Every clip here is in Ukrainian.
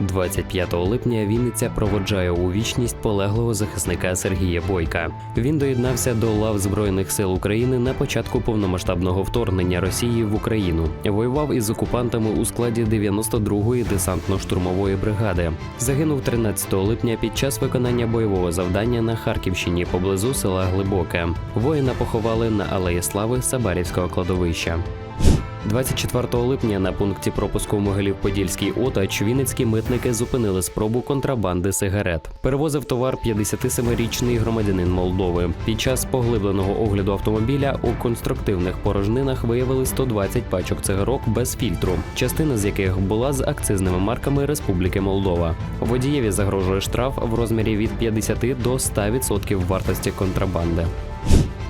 25 липня Вінниця проводжає у вічність полеглого захисника Сергія Бойка. Він доєднався до лав Збройних сил України на початку повномасштабного вторгнення Росії в Україну. Воював із окупантами у складі 92-ї десантно-штурмової бригади. Загинув 13 липня під час виконання бойового завдання на Харківщині поблизу села Глибоке. Воїна поховали на Алеї Слави Сабарівського кладовища. 24 липня на пункті пропуску Могилів-Подільський Отач вінницькі митники зупинили спробу контрабанди сигарет. Перевозив товар 57-річний громадянин Молдови. Під час поглибленого огляду автомобіля у конструктивних порожнинах виявили 120 пачок цигарок без фільтру, частина з яких була з акцизними марками Республіки Молдова. Водієві загрожує штраф в розмірі від 50 до 100% вартості контрабанди.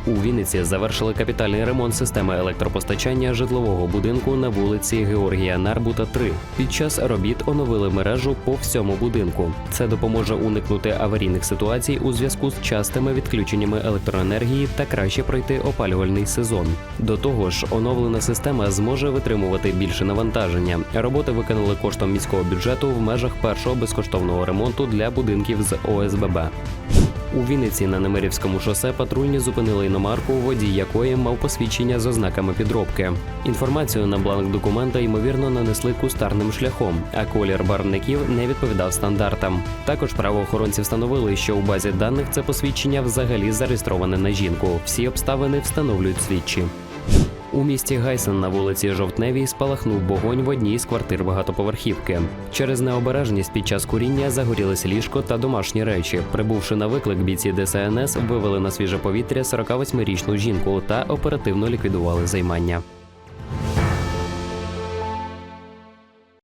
У Вінниці завершили капітальний ремонт системи електропостачання житлового будинку на вулиці Георгія Нарбута 3. Під час робіт оновили мережу по всьому будинку. Це допоможе уникнути аварійних ситуацій у зв'язку з частими відключеннями електроенергії та краще пройти опалювальний сезон. До того ж, оновлена система зможе витримувати більше навантаження. Роботи виконали коштом міського бюджету в межах першого безкоштовного ремонту для будинків з ОСББ. У Вінниці на Немирівському шосе патрульні зупинили іномарку, водій якої мав посвідчення з ознаками підробки. Інформацію на бланк документа ймовірно нанесли кустарним шляхом, а колір барвників не відповідав стандартам. Також правоохоронці встановили, що у базі даних це посвідчення взагалі зареєстроване на жінку. Всі обставини встановлюють слідчі. У місті Гайсен на вулиці Жовтневій спалахнув вогонь в одній з квартир багатоповерхівки. Через необережність під час куріння загорілися ліжко та домашні речі. Прибувши на виклик, бійці ДСНС вивели на свіже повітря 48-річну жінку та оперативно ліквідували займання.